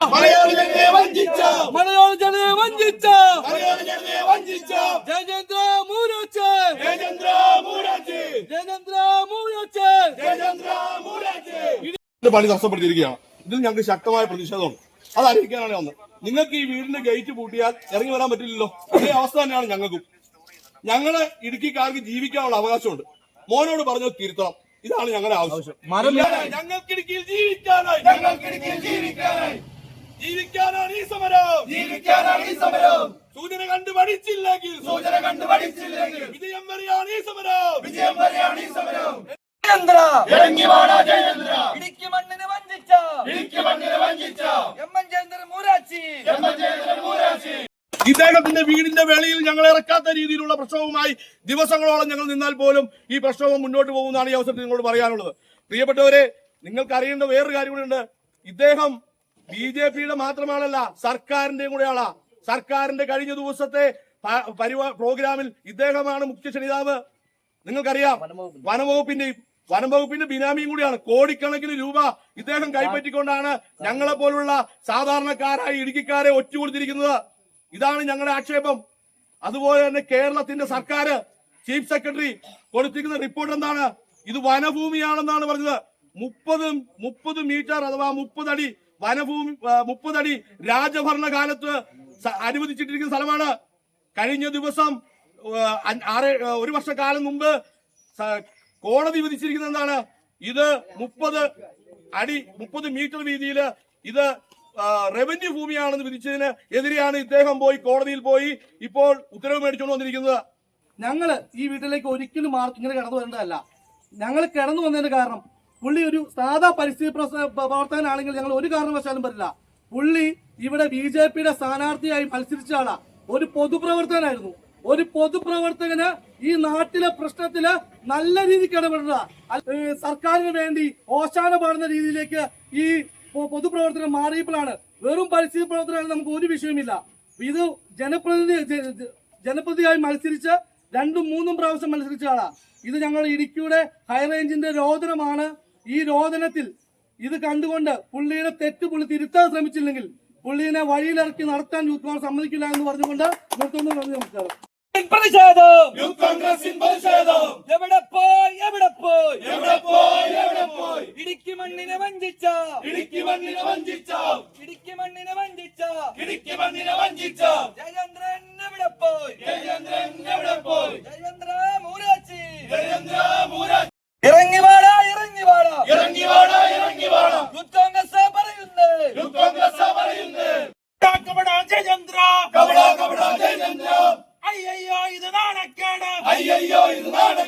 മലയാള ജനതയെ വഞ്ചിച്ച. മലയാള ജനതയെ വഞ്ചിച്ച. മലയാള ജനതയെ വഞ്ചിച്ച. ജയചന്ദ്ര മൂരാച്ച് ജയചന്ദ്ര മൂരാജ് ജയചന്ദ്ര മൂരാച്ച് ജയചന്ദ്ര മൂരാജ് പണി തടസ്സപ്പെടുത്തിയിരിക്കുകയാണ് ഇതിൽ ഞങ്ങൾക്ക് ശക്തമായ പ്രതിഷേധമുണ്ട്. അത് അറിയിക്കാനാണ് വന്നത്. നിങ്ങൾക്ക് ഈ വീടിന്റെ ഗേറ്റ് പൂട്ടിയാൽ ഇറങ്ങി വരാൻ പറ്റില്ലല്ലോ. അതേ അവസ്ഥ തന്നെയാണ് ഞങ്ങൾക്കും. ഞങ്ങൾ ഇടുക്കിക്കാർക്ക് ജീവിക്കാനുള്ള അവകാശമുണ്ട്. മോനോട് പറഞ്ഞു തിരുത്തണം. ഇതാണ് ഞങ്ങളുടെ ആവശ്യം. ഞങ്ങൾക്ക് ഇടുക്കിയിൽ ജീവിക്കാനായി. ഞങ്ങൾക്ക് ഇടുക്കിയിൽ ജീവിക്കാനായി. ജീവിക്കാനാണ് ഈ സമരം. ജീവിക്കാനാണ് ഈ സമരം. സൂചന കണ്ടു പഠിച്ചില്ലെങ്കിൽ. സൂചന കണ്ടു പഠിച്ചില്ലെങ്കിൽ. വിജയം വരെയാണ് ഈ സമരം. വിജയം വരെയാണ് ഈ സമരം. ജയചന്ദ്ര. ഇറങ്ങി വാടാ ജയചന്ദ്ര. ഇടുക്കി മണ്ണിനെ വഞ്ചിച്ച. ഇടുക്കി മണ്ണിനെ വഞ്ചിച്ച. എം എൻ ജയചന്ദ്രൻ മൂരാച്ചി. ഇദ്ദേഹത്തിന്റെ വീടിന്റെ വേളയിൽ ഞങ്ങൾ ഇറക്കാത്ത രീതിയിലുള്ള പ്രശ്നവുമായി ദിവസങ്ങളോളം ഞങ്ങൾ നിന്നാൽ പോലും ഈ പ്രശ്നവും മുന്നോട്ട് പോകുന്നതാണ് ഈ അവസരത്തിൽ നിങ്ങളോട് പറയാനുള്ളത്. പ്രിയപ്പെട്ടവരെ നിങ്ങൾക്ക് അറിയേണ്ട വേറൊരു കാര്യം കൂടെ ഉണ്ട്. ഇദ്ദേഹം ബി ജെ പിയുടെ മാത്രമാണല്ല സർക്കാരിന്റെയും കൂടെ ആളാ സർക്കാരിന്റെ കഴിഞ്ഞ ദിവസത്തെ പ്രോഗ്രാമിൽ ഇദ്ദേഹമാണ് മുഖ്യ ക്ഷണിതാവ് നിങ്ങൾക്കറിയാം വനംവകുപ്പിന്റെയും വനംവകുപ്പിന്റെ ബിനാമിയും കൂടിയാണ്. കോടിക്കണക്കിന് രൂപ ഇദ്ദേഹം കൈപ്പറ്റിക്കൊണ്ടാണ് ഞങ്ങളെ പോലുള്ള സാധാരണക്കാരായ ഇടുക്കിക്കാരെ ഒറ്റുകൊടുത്തിരിക്കുന്നത്. ഇതാണ് ഞങ്ങളുടെ ആക്ഷേപം. അതുപോലെ തന്നെ കേരളത്തിന്റെ സർക്കാർ ചീഫ് സെക്രട്ടറി കൊടുത്തിരിക്കുന്ന റിപ്പോർട്ട് എന്താണ്? ഇത് വനഭൂമിയാണെന്നാണ് പറഞ്ഞത്. മുപ്പത് മുപ്പത് മീറ്റർ അഥവാ മുപ്പത് അടി വനഭൂമി മുപ്പതടി രാജഭരണകാലത്ത് രാജഭരണ കാലത്ത് അനുവദിച്ചിട്ടിരിക്കുന്ന സ്ഥലമാണ്. കഴിഞ്ഞ ദിവസം ആറ് ഒരു വർഷക്കാലം മുമ്പ് കോടതി വിധിച്ചിരിക്കുന്നത് എന്താണ്? ഇത് മുപ്പത് അടി മുപ്പത് മീറ്റർ വീതിയിൽ ഇത് റവന്യൂ ഭൂമിയാണെന്ന് വിധിച്ചതിന് എതിരെയാണ് ഇദ്ദേഹം പോയി കോടതിയിൽ പോയി ഇപ്പോൾ ഉത്തരവ് മേടിച്ചുകൊണ്ട് വന്നിരിക്കുന്നത്. ഞങ്ങൾ ഈ വീട്ടിലേക്ക് ഒരിക്കലും മാർക്ക് ഇങ്ങനെ കടന്നു വരേണ്ടതല്ല. ഞങ്ങൾ കിടന്നു വന്നതിന്റെ കാരണം പുള്ളി ഒരു സാധാ പരിസ്ഥിതി പ്രസ- പ്രവർത്തകനാണെങ്കിൽ ഞങ്ങൾ ഒരു കാരണവശാലും പറ്റില്ല പുള്ളി ഇവിടെ ബി ജെ പിയുടെ സ്ഥാനാർത്ഥിയായി മത്സരിച്ച ആളാ. ഒരു പൊതുപ്രവർത്തകനായിരുന്നു. ഒരു പൊതുപ്രവർത്തകന് ഈ നാട്ടിലെ പ്രശ്നത്തിൽ നല്ല രീതിക്ക് ഇടപെടുക. സർക്കാരിന് വേണ്ടി ഓശാന പാടുന്ന രീതിയിലേക്ക് ഈ പൊതുപ്രവർത്തനം മാറിയപ്പോഴാണ് വെറും പരിസ്ഥിതി പ്രവർത്തനമാണ് നമുക്ക് ഒരു വിഷയമില്ല ഇത് ജനപ്രതിനിധി ജനപ്രതിയായി മത്സരിച്ച് രണ്ടും മൂന്നും പ്രാവശ്യം മത്സരിച്ച ആളാ. ഇത് ഞങ്ങൾ ഇടുക്കിയുടെ ഹൈറേഞ്ചിന്റെ രോദനമാണ്. ഈ രോദനത്തിൽ ഇത് കണ്ടുകൊണ്ട് പുള്ളിയുടെ തെറ്റ് പുള്ളി തിരുത്താൻ ശ്രമിച്ചില്ലെങ്കിൽ പുള്ളിനെ വഴിയിലിറക്കി നടത്താൻ യൂത്ത് കോൺഗ്രസ് സമ്മതിക്കില്ല എന്ന് പറഞ്ഞുകൊണ്ട് നിർത്തുന്നു നന്ദി നമസ്കാരം. പ്രതിഷേധം. യൂത്ത് കോൺഗ്രസ് പ്രതിഷേധം. എവിടെ പോയി? എവിടെ പോയി? എവിടെ പോയി? എവിടെ പോയി? ഇടുക്കി മണ്ണിനെ വഞ്ചിച്ച. ഇടുക്കി മണ്ണിനെ വഞ്ചിച്ച. ഇടുക്കി മണ്ണിനെ വഞ്ചിച്ച. ഇടുക്കി മണ്ണിനെ വഞ്ചിച്ച. ஐயோ இது நாடு